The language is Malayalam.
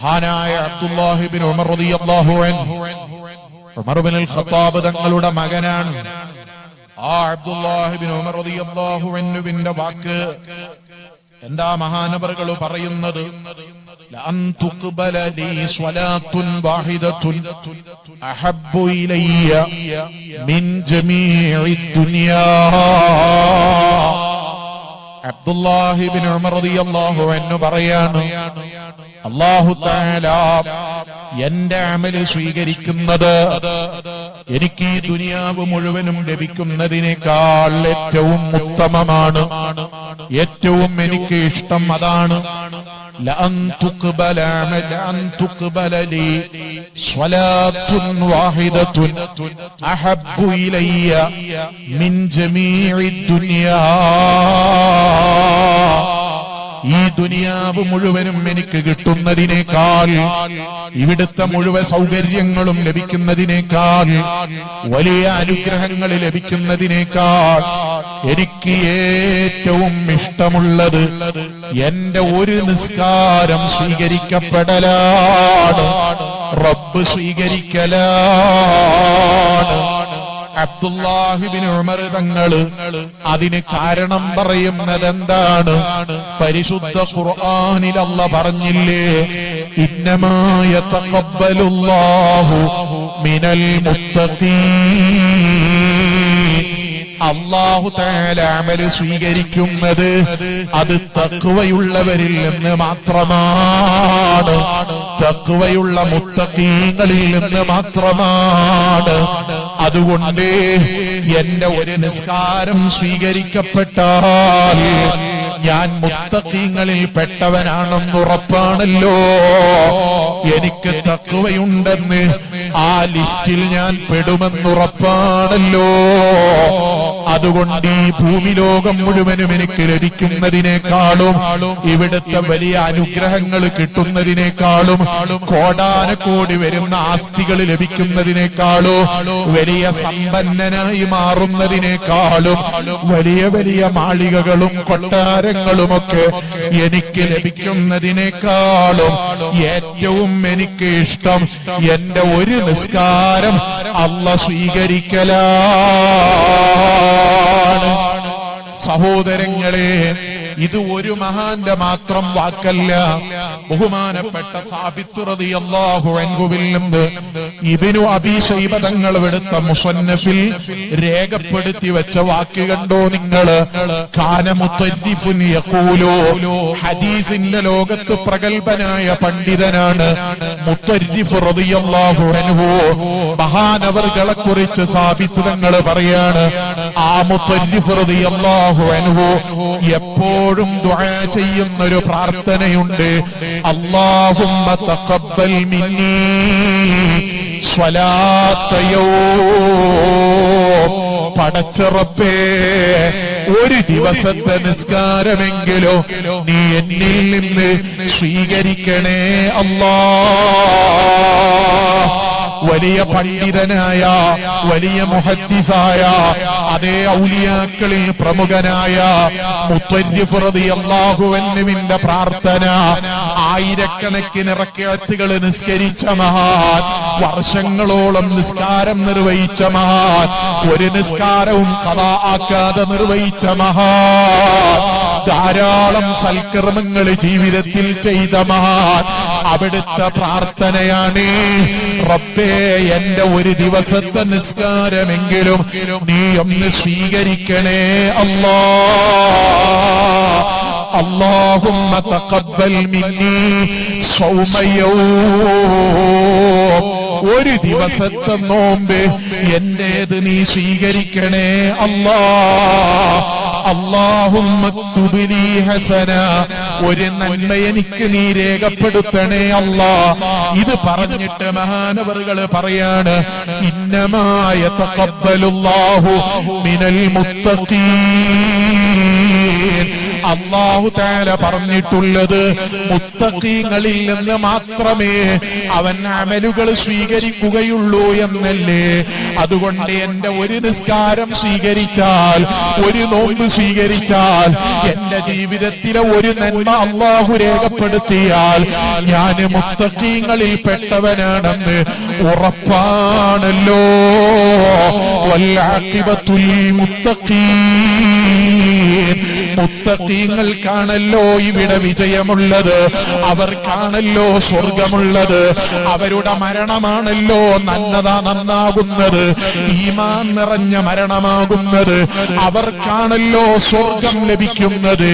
മഹാനായ അബ്ദുല്ലാഹിബിൻ ഉമർ റളിയല്ലാഹു അൻഹു ഉമർ ഇബ്നുൽ ഖത്താബ് തങ്ങളുടെ മകനാണ് ആ അബ്ദുല്ലാഹിബിൻ ഉമർ റളിയല്ലാഹു അൻഹുവിന്റെ വാക്ക് എന്താ മഹാനവറുകൾ പറയുന്നത് لأن تقبل لي صلاة واحدة أحب إلي من جميع الدنيا അബ്ദുല്ലാഹിബിൻ ഉമർ റളിയല്ലാഹു അൻഹു പറയാണ് അള്ളാഹു എന്റെ അമൽ സ്വീകരിക്കുന്നത് എനിക്ക് ഈ ദുനിയാവ് മുഴുവനും ലഭിക്കുന്നതിനേക്കാൾ ഏറ്റവും ഉത്തമമാണ്. ഏറ്റവും എനിക്ക് ഇഷ്ടം അതാണ്. അഹബ്ബു മിൻ ജമീഇ ദുനിയാ. ഈ ദുനിയാവ് മുഴുവനും എനിക്ക് കിട്ടുന്നതിനേക്കാൾ ഇവിടുത്തെ മുഴുവൻ സൗകര്യങ്ങളും ലഭിക്കുന്നതിനേക്കാൾ വലിയ അനുഗ്രഹങ്ങൾ ലഭിക്കുന്നതിനേക്കാൾ എനിക്ക് ഏറ്റവും ഇഷ്ടമുള്ളത് എന്റെ ഒരു നിസ്കാരം സ്വീകരിക്കപ്പെടലാണ്. റബ്ബ് സ്വീകരിക്കലാണ്. അബ്ദുല്ലാഹിബിൻ ഉമർ തങ്ങൾ അതിന് കാരണം പറയുന്നത് എന്താണ് പരിശുദ്ധ ഖുർആനിൽ അല്ല പറഞ്ഞില്ലേ ഇന്നമായ തക്കബലുല്ലാഹു മിനൽ മുത്തഖീൻ. അള്ളാഹു താല അമൽ സ്വീകരിക്കുന്നത് അത് തക്കുവയുള്ളവരിൽ നിന്ന് മാത്രമാണ്. തക്കുവയുള്ള മുത്തക്കീങ്ങളിൽ നിന്ന് മാത്രമാണ്. അതുകൊണ്ട് എന്റെ ഒരു നിസ്കാരം സ്വീകരിക്കപ്പെട്ടാൽ ഞാൻ മുത്തക്കീങ്ങളിൽ പെട്ടവനാണെന്ന് ഉറപ്പാണല്ലോ. എനിക്ക് തക്കുവയുണ്ടെന്ന് ആ ലിസ്റ്റിൽ ഞാൻ പെടുമെന്നുറപ്പാണല്ലോ അതുകൊണ്ട് ഈ ഭൂമി ലോകം മുഴുവനും എനിക്ക് ലഭിക്കുന്നതിനേക്കാളും ഇവിടുത്തെ വലിയ അനുഗ്രഹങ്ങൾ കിട്ടുന്നതിനേക്കാളും കോടാനക്കോടി വരുന്ന ആസ്തികൾ ലഭിക്കുന്നതിനേക്കാളും വലിയ സമ്പന്നനായി മാറുന്നതിനേക്കാളും വലിയ വലിയ മാളികകളും കൊട്ടാരങ്ങളുമൊക്കെ എനിക്ക് ലഭിക്കുന്നതിനേക്കാളും ഏറ്റവും എനിക്ക് ഇഷ്ടം എന്റെ ഒരു നിസ്കാരം അല്ല സ്വീകരിക്കലാണ്. സഹോദരങ്ങളെ ഇത് ഒരു മഹാന്റെ മാത്രം വാക്കല്ല. ബഹുമാനപ്പെട്ട സാബിത്തുറതി നിന്ന് ഇബിനു അബീശൈബ തങ്ങൾ എടുത്ത മുസന്നഫിൽ രേഖപ്പെടുത്തി വെച്ച വാക്ക് കണ്ടോ നിങ്ങൾ ഹദീസിന്റെ ലോകത്ത് പ്രഗത്ഭനായ പണ്ഡിതനാണ് മഹാനവറുകളെ കുറിച്ച് സാബിത്തുതങ്ങൾ പറയാണ് ആ മുത്തരിഫ് റളിയല്ലാഹു അൻഹു എപ്പോഴും ദുആ ചെയ്യുന്ന ഒരു പ്രാർത്ഥനയുണ്ട്. അല്ലാഹുമ്മ തഖബ്ബൽ പടച്ചറപ്പേ ഒരു ദിവസത്തെ നിസ്കാരമെങ്കിലോ നീ എന്നിൽ നിന്ന് സ്വീകരിക്കണേ അല്ലാ വലിയ പണ്ഡിതനായ വലിയ മുഹദ്ദിസായ അതേ ഔലിയാക്കളിൽ പ്രമുഖനായ മുത്തരിഫുറതി അള്ളാഹുവന്നുവിന്റെ പ്രാർത്ഥന ആയിരക്കണക്കിന് റക്കത്തുകൾ നിസ്കരിച്ച മഹാൻ വർഷങ്ങളോളം നിസ്കാരം നിർവഹിച്ച മഹാൻ ഒരു നിസ്കാരവും കഥ ആക്കാതെ നിർവഹിച്ച മഹാൻ. ധാരാളം സൽക്കർമ്മങ്ങൾ ജീവിതത്തിൽ ചെയ്ത മഹാൻ അവിടുത്തെ പ്രാർത്ഥനയാണ് റബ്ബേ എന്റെ ഒരു ദിവസത്തെ നിസ്കാരമെങ്കിലും നീ ഒന്ന് സ്വീകരിക്കണേ അല്ലാ اللهم تقبل مني صوم يوم ഒരു ദിവസത്തെ നോമ്പ് എന്റേത് നീ സ്വീകരിക്കണേ അല്ലാ അള്ളാഹുലി ഹസന. ഒരു നന്മ എനിക്ക് നീ രേഖപ്പെടുത്തണേ അല്ലാ. ഇത് പറഞ്ഞിട്ട് മഹാനവറുകൾ പറയാണ് ഇന്നമായ തഖബ്ബലുല്ലാഹു മിനൽ മുത്തഖീൻ. അള്ളാഹു താല പറഞ്ഞിട്ടുള്ളത് മുത്തക്കീങ്ങളിൽ നിന്ന് മാത്രമേ അവൻ അമലുകൾ സ്വീകരിക്കുകയുള്ളൂ എന്നല്ലേ? അതുകൊണ്ട് എന്റെ ഒരു നിസ്കാരം സ്വീകരിച്ചാൽ ഒരു നോമ്പ് സ്വീകരിച്ചാൽ എന്റെ ജീവിതത്തിലെ ഒരു നന്മ അള്ളാഹു രേഖപ്പെടുത്തിയാൽ ഞാൻ മുത്തക്കീങ്ങളിൽ പെട്ടവനാണെന്ന് ഉറപ്പാണല്ലോ. വല്ലാക്കിബത്തുൽ മുത്തഖീൻ മുത്തഖീങ്ങൾക്കാണല്ലോ ഇവിടെ വിജയമുള്ളത്. അവർക്കാണല്ലോ സ്വർഗമുള്ളത്. അവരുടെ മരണമാണല്ലോ നന്നത നന്നാകുന്നത്. ഈമാൻ നിറഞ്ഞ മരണമാകുന്നത്. അവർക്കാണല്ലോ സ്വർഗം ലഭിക്കുന്നത്.